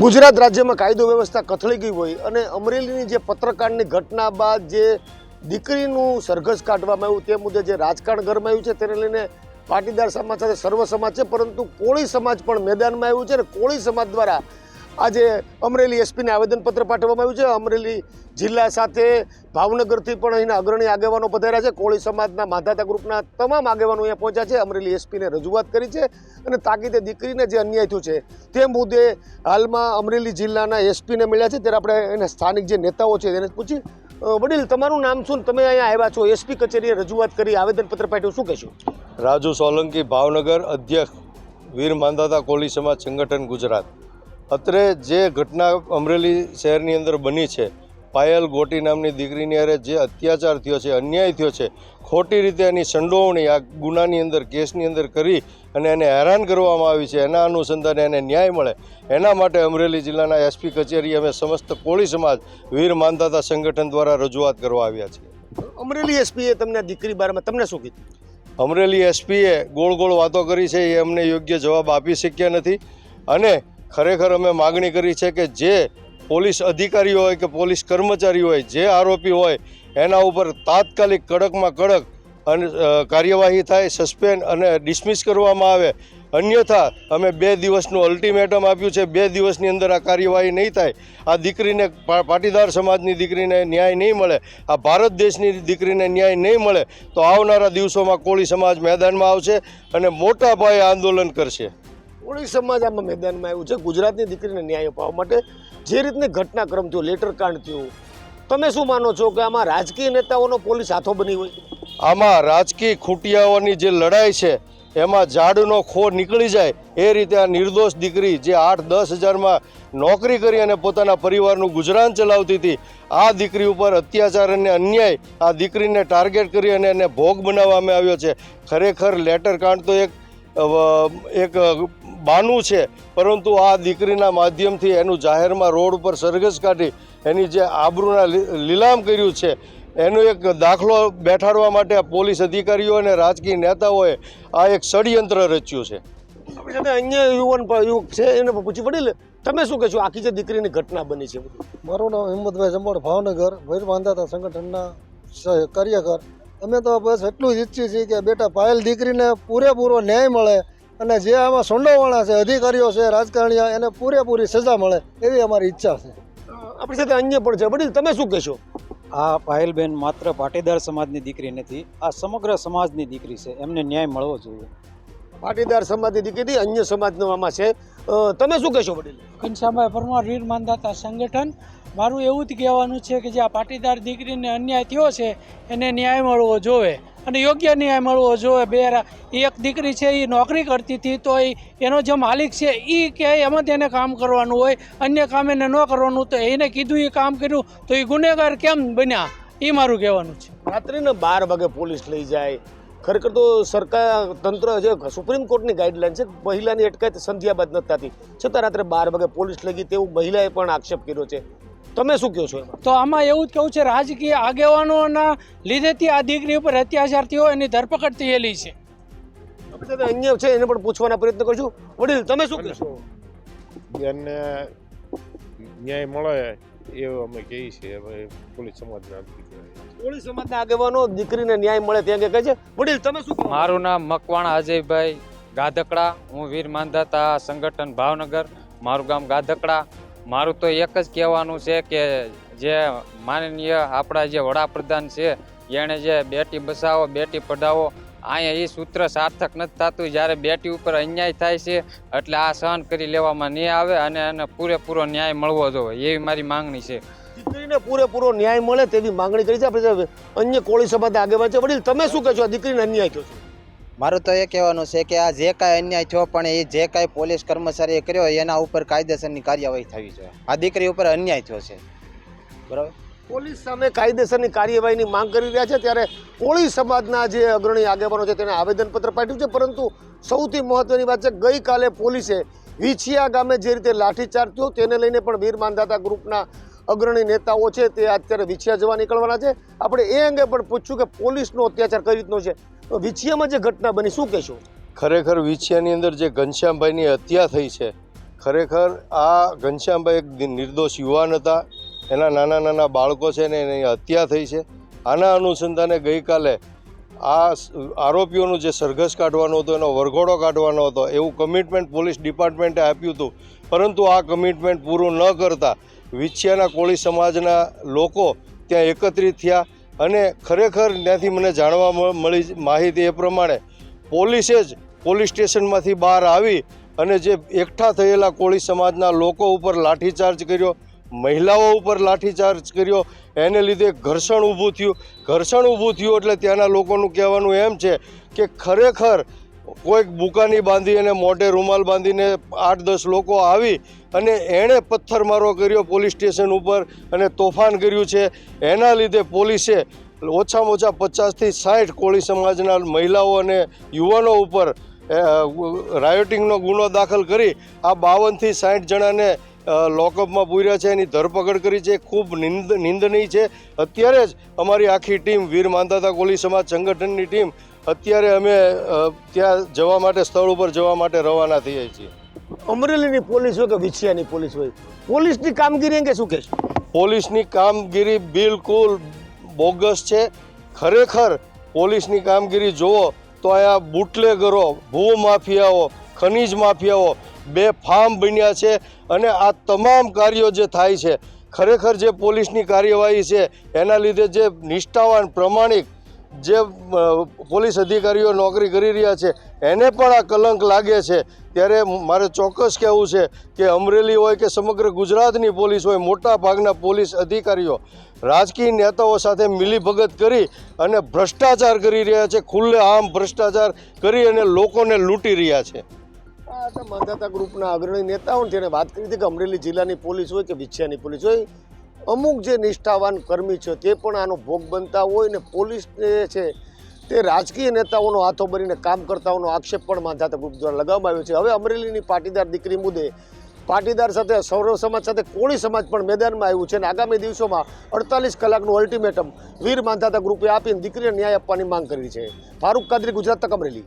ગુજરાત રાજ્યમાં કાયદો વ્યવસ્થા કથળી ગઈ હોય અને અમરેલીની જે પત્રકારની ઘટના બાદ જે દીકરીનું સરઘસ કાઢવામાં આવ્યું તે મુદ્દે જે રાજકારણ ગરમાયું છે તેને લઈને પાટીદાર સમાજ સાથે સર્વ સમાજ છે, પરંતુ કોળી સમાજ પણ મેદાનમાં આવ્યું છે અને કોળી સમાજ દ્વારા આજે અમરેલી એસપીને આવેદનપત્ર પાઠવવામાં આવ્યું છે. અમરેલી જિલ્લા સાથે ભાવનગરથી પણ અહીંના અગ્રણી આગેવાનો પધાર્યા છે. કોળી સમાજના માધાતા ગ્રુપના તમામ આગેવાનો અહીંયા પહોંચ્યા છે. અમરેલી એસપીને રજૂઆત કરી છે અને તાકીદે દીકરીને જે અન્યાય થયું છે તે મુદ્દે હાલમાં અમરેલી જિલ્લાના એસપીને મળ્યા છે. ત્યારે આપણે એના સ્થાનિક જે નેતાઓ છે તેને પૂછી વડીલ, તમારું નામ શું? તમે અહીંયા આવ્યા છો. એસપી કચેરીએ રજૂઆત કરી, આવેદનપત્ર પાઠ્યું. શું કહેશો? રાજુ સોલંકી, ભાવનગર અધ્યક્ષ, વીર માંધાતા કોળી સમાજ સંગઠન ગુજરાત. અત્રે જે ઘટના અમરેલી શહેરની અંદર બની છે પાયલ ગોટી નામની દીકરીની અરે જે અત્યાચાર થયો છે અન્યાય થયો છે ખોટી રીતે એની સંડોવણી આ ગુનાની અંદર કેસની અંદર કરી અને એને હેરાન કરવામાં આવી છે. એના અનુસંધાને એને ન્યાય મળે. એના માટે અમરેલી જિલ્લાના એસપી કચેરી અમે સમસ્ત કોળી સમાજ વીર માંધાતા સંગઠન દ્વારા રજૂઆત કરવા આવ્યા છીએ. અમરેલી એસપીએ તમને દીકરી બારમાં તમને શું કીધું? અમરેલી એસપીએ ગોળ ગોળ વાતો કરી છે એ અમને યોગ્ય જવાબ આપી શક્યા નથી. અને ખરેખર અમે માગણી કરી છે કે જે પોલીસ અધિકારીઓ હોય કે પોલીસ કર્મચારી હોય, જે આરોપી હોય, એના ઉપર તાત્કાલિક કડકમાં કડક અને કાર્યવાહી થાય, સસ્પેન્ડ અને ડિસમિસ કરવામાં આવે. અન્યથા, અમે બે દિવસનું અલ્ટિમેટમ આપ્યું છે, બે દિવસની અંદર આ કાર્યવાહી નહીં થાય. આ દીકરીને પાટીદાર સમાજની દીકરીને ન્યાય નહીં મળે. આ ભારત દેશની દીકરીને ન્યાય નહીં મળે, તો આવનારા દિવસોમાં કોળી સમાજ મેદાનમાં આવશે અને મોટા પાયે આંદોલન કરશે. કોળી સમાજ આમાં મેદાનમાં આવ્યું છે. ગુજરાતની દીકરીને ન્યાય અપાવવા માટે જે રીતની ઘટનાક્રમ થયો લેટર કાંડ થયું, તમે શું માનો છો કે આમાં રાજકીય નેતાઓનો પોલીસ હાથો બની હોય? આમાં રાજકીય ખૂટિયાઓની જે લડાઈ છે, એમાં ઝાડનો ખો નીકળી જાય, એ રીતે આ નિર્દોષ દીકરી જે આઠ દસ હજારમાં નોકરી કરી અને પોતાના પરિવારનું ગુજરાન ચલાવતી હતી, આ દીકરી ઉપર અત્યાચાર અને અન્યાય આ દીકરીને ટાર્ગેટ કરી અને એને ભોગ બનાવવામાં આવ્યો છે. ખરેખર લેટર કાંડ તો એક એક બાનું છે. પરંતુ આ દીકરીના માધ્યમથી એનું જાહેરમાં રોડ ઉપર સરઘસ કાઢી એની જે આબરૂના લી- લીલામ કર્યું છે એનો એક દાખલો બેઠાડવા માટે આ પોલીસ અધિકારીઓ અને રાજકીય નેતાઓએ આ એક ષડયંત્ર રચ્યું છે. અન્ય યુવાન યુવક છે એને પૂછી પૂછી લે તમે શું કહેશો? આખી જે દીકરીની ઘટના બની છે મારું નામ હિંમતભાઈ જંબોડ ભાવનગર વૈર બાંધાતા સંગઠનના કાર્યકર. અમે તો બસ એટલું જ ઈચ્છીએ છીએ કે બેટા પાયલ દીકરીને પૂરેપૂરો ન્યાય મળે અને જે આમાં સોંડોવાળા છે અધિકારીઓ છે રાજકારણીઓ એને પૂરેપૂરી સજા મળે એવી અમારી ઈચ્છા છે. આપણી સાથે અન્ય પણ છે. બની તમે શું કહેશો? આ પાયલબેન માત્ર પાટીદાર સમાજની દીકરી નથી આ સમગ્ર સમાજની દીકરી છે. એમને ન્યાય મળવો જોઈએ. પાટીદાર સમાજની દીકરી અન્ય સમાજનો આમાં છે. તમે શું કહેશો વડીલ? ઘનશ્યામભાઈ પરમાર વીર માનદાતા સંગઠન. મારું એવું જ કહેવાનું છે કે જે આ પાટીદાર દીકરીને અન્યાય થયો છે એને ન્યાય મળવો જોવે અને યોગ્ય ન્યાય મળવો જોવે બે એક દીકરી છે એ નોકરી કરતી હતી તો એનો જે માલિક છે એ કે એમાં તેને કામ કરવાનું હોય. અન્ય કામ એને ન કરવાનું તો એને કીધું એ કામ કર્યું તો એ ગુનેગાર કેમ બન્યા? એ મારું કહેવાનું છે. રાત્રિના બાર વાગે પોલીસ લઈ જાય ખરેખર તો સરકાર તંત્ર જે સુપ્રીમ કોર્ટની ગાઈડલાઈન છે મહિલાની અટકાયત સંધ્યા બાદ નથી થતી છતાં રાત્રે બાર વાગે પોલીસ લગી તેવું મહિલાએ પણ આક્ષેપ કર્યો છે. તમે શું કહો છો તો આમાં એવું જ કહું છે રાજકીય આગેવાનોના લીધેથી આ દીકરી ઉપર અત્યાચાર થયો એની ધરપકડ થયેલી છે. અન્ય છે એને પણ પૂછવાના પ્રયત્ન કરશું. વડીલ તમે શું કહેશો? બેનને ન્યાય મળે એવું અમે કહીએ છીએ હવે પોલીસ સમાજના પોલીસ કોળી સમાજના આગેવાનો દીકરીને ન્યાય મળે ત્યાં કે કહે છે. વડીલ તમે શું મારું નામ મકવાણા અજયભાઈ ગાધકડા હું વીર માંધાતા સંગઠન ભાવનગર મારું ગામ ગાધકડા. મારું તો એક જ કહેવાનું છે કે જે માનનીય આપણા જે વડાપ્રધાન છે એણે જે બેટી બચાવો બેટી પઢાવો અહીંયા એ સૂત્ર સાર્થક નથી થતું. જ્યારે બેટી ઉપર અન્યાય થાય છે એટલે આ સહન કરી લેવામાં નહીં આવે અને એને પૂરેપૂરો ન્યાય મળવો જોઈએ. એવી મારી માંગણી છે. દીકરીને પૂરેપૂરો ન્યાય મળે તેવી માંગણી કરી છે. આપણે અન્ય કોળી સમાજના આગેવાન છે. વડીલ તમે શું કહેશો આ દીકરીને અન્યાય થયો છો. મારું તો એ કહેવાનું છે કે આ જે કાંઈ અન્યાય થયો પણ એ જે કાંઈ પોલીસ કર્મચારીએ કર્યો એના ઉપર કાયદેસરની કાર્યવાહી થવી જોઈએ. આ દીકરી ઉપર અન્યાય થયો છે. બરાબર? પોલીસ સામે કાયદેસરની કાર્યવાહીની માંગ કરી રહ્યા છે, ત્યારે કોળી સમાજના જે અગ્રણી આગેવાનો છે તેને આવેદનપત્ર પાઠવ્યું છે, પરંતુ સૌથી મહત્વની વાત છે, ગઈકાલે પોલીસે વિછિયા ગામે જે રીતે લાઠીચાર્જ થયો, તેને લઈને પણ વીર માંધાતા ગ્રુપના અગ્રણી નેતાઓ છે તે અત્યારે વિછિયા જવા નીકળવાના છે. આપણે એ અંગે પણ પૂછ્યું કે પોલીસનો અત્યાચાર કઈ રીતનો છે? વિછિયામાં જે ઘટના બની, શું કહેશો? ખરેખર વિછિયાની અંદર જે ઘનશ્યામભાઈની હત્યા થઈ છે, ખરેખર આ ઘનશ્યામભાઈ એક નિર્દોષ યુવાન હતા. એના નાના નાના બાળકો છે ને એની હત્યા થઈ છે. આના અનુસંધાને ગઈકાલે આ આરોપીઓનું જે સરઘસ કાઢવાનો હતો, એનો વરઘોડો કાઢવાનો હતો, એવું કમિટમેન્ટ પોલીસ ડિપાર્ટમેન્ટે આપ્યું હતું. પરંતુ આ કમિટમેન્ટ પૂરું ન કરતા વિછિયાના કોળી સમાજના લોકો ત્યાં એકત્રિત થયા અને ખરેખર ત્યાંથી મને જાણવા મળી માહિતી એ પ્રમાણે પોલીસે જ પોલીસ સ્ટેશનમાંથી બહાર આવી અને જે એકઠા થયેલા કોળી સમાજના લોકો ઉપર લાઠીચાર્જ કર્યો મહિલાઓ ઉપર લાઠીચાર્જ કર્યો. એને લીધે ઘર્ષણ ઊભું થયું. ઘર્ષણ ઊભું થયું એટલે ત્યાંના લોકોનું કહેવાનું એમ છે કે ખરેખર કોઈક બુકાની બાંધી અને મોઢે રૂમાલ બાંધીને આઠ દસ લોકો આવી અને એણે પથ્થરમારો કર્યો પોલીસ સ્ટેશન ઉપર અને તોફાન કર્યું છે. એના લીધે પોલીસે ઓછામાં ઓછા પચાસથી સાઠ કોળી સમાજના મહિલાઓ અને યુવાનો ઉપર રાયોટિંગનો ગુનો દાખલ કરી. આ બાવનથી સાઠ જણાને લોકઅપમાં પૂર્યા છે એની ધરપકડ કરી છે ખૂબ નિંદ નિંદનીય છે. અત્યારે જ અમારી આખી ટીમ વીર માંધાતા કોલી સમાજ સંગઠનની ટીમ અત્યારે અમે ત્યાં જવા માટે સ્થળ ઉપર જવા માટે રવાના થઈએ છીએ. અમરેલીની પોલીસ હોય કે વિછિયાની પોલીસ હોય? પોલીસની કામગીરી અંગે શું કહેશો? પોલીસની કામગીરી બિલકુલ બોગસ છે. ખરેખર પોલીસની કામગીરી જુઓ તો અહીંયા બુટલેગરો ભૂ માફિયાઓ ખનીજ માફિયાઓ બે ફાર્મ બન્યા છે અને આ તમામ કાર્યો જે થાય છે, ખરેખર જે પોલીસની કાર્યવાહી છે, એના લીધે જે નિષ્ઠાવાન, પ્રમાણિક જે પોલીસ અધિકારીઓ નોકરી કરી રહ્યા છે, એને પણ આ કલંક લાગે છે. ત્યારે મારે ચોક્કસ કહેવું છે કે અમરેલી હોય કે સમગ્ર ગુજરાતની પોલીસ હોય, મોટા ભાગના પોલીસ અધિકારીઓ રાજકીય નેતાઓ સાથે મિલીભગત કરી અને ભ્રષ્ટાચાર કરી રહ્યા છે ખુલ્લે આમ ભ્રષ્ટાચાર કરી અને લોકોને લૂંટી રહ્યા છે. માંધાતા ગ્રુપના અગ્રણી નેતાઓ જેણે વાત કરી હતી કે અમરેલી જિલ્લાની પોલીસ હોય કે વિછિયાની પોલીસ હોય, અમુક જે નિષ્ઠાવાન કર્મી છે તે પણ આનો ભોગ બનતા હોય ને પોલીસને છે તે રાજકીય નેતાઓનો હાથો બનીને કામ કરતાઓનો આક્ષેપ પણ માંધાતા ગ્રુપ દ્વારા લગાવવામાં આવ્યો છે. હવે અમરેલીની પાટીદાર દીકરી મુદ્દે પાટીદાર સાથે સૌરવ સમાજ સાથે કોળી સમાજ પણ મેદાનમાં આવ્યું છે અને આગામી દિવસોમાં અડતાલીસ કલાકનું અલ્ટિમેટમ વીર માંધાતા ગ્રુપે આપીને દીકરીને ન્યાય આપવાની માંગ કરી છે. ફારૂક કાદરી, ગુજરાત તક અમરેલી.